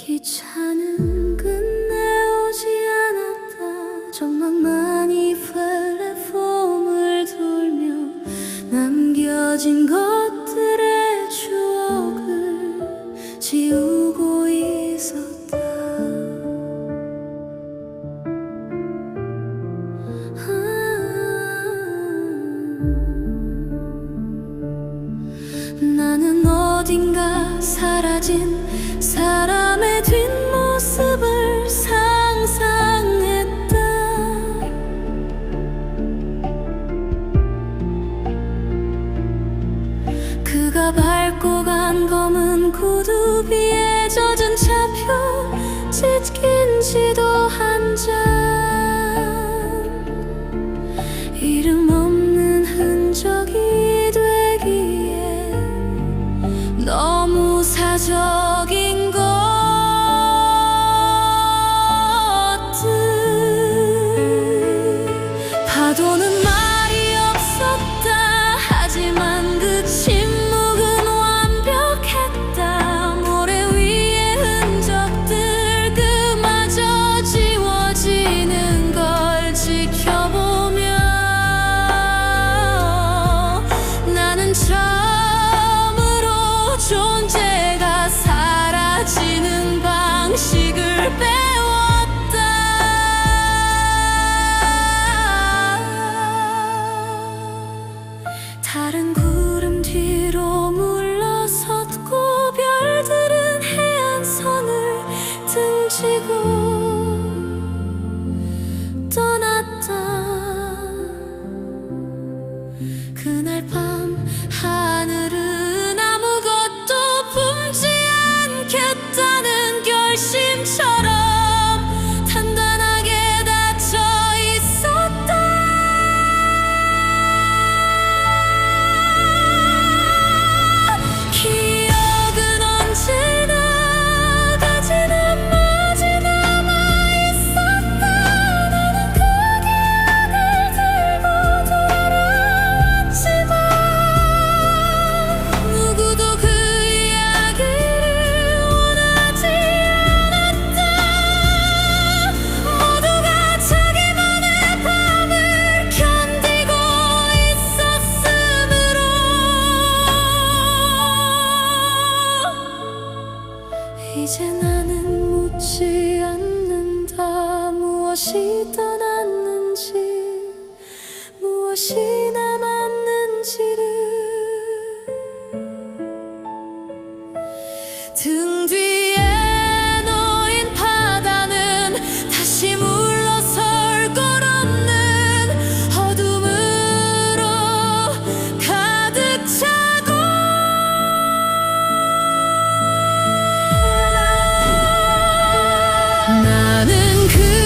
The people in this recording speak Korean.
기차는 끝내 오지 않았다. 정말 많이 플랫폼을 돌며 남겨진 것들의 추억을 지우고 있었다. 아, 나는 어딘가 사라진 젖은 차표 찢긴 지도 한 잔 이름 없는 흔적이 되기에 너무 사적인 것들. 파도는 남지 않는다. 무엇이 떠났는지 무엇이 나 나는 그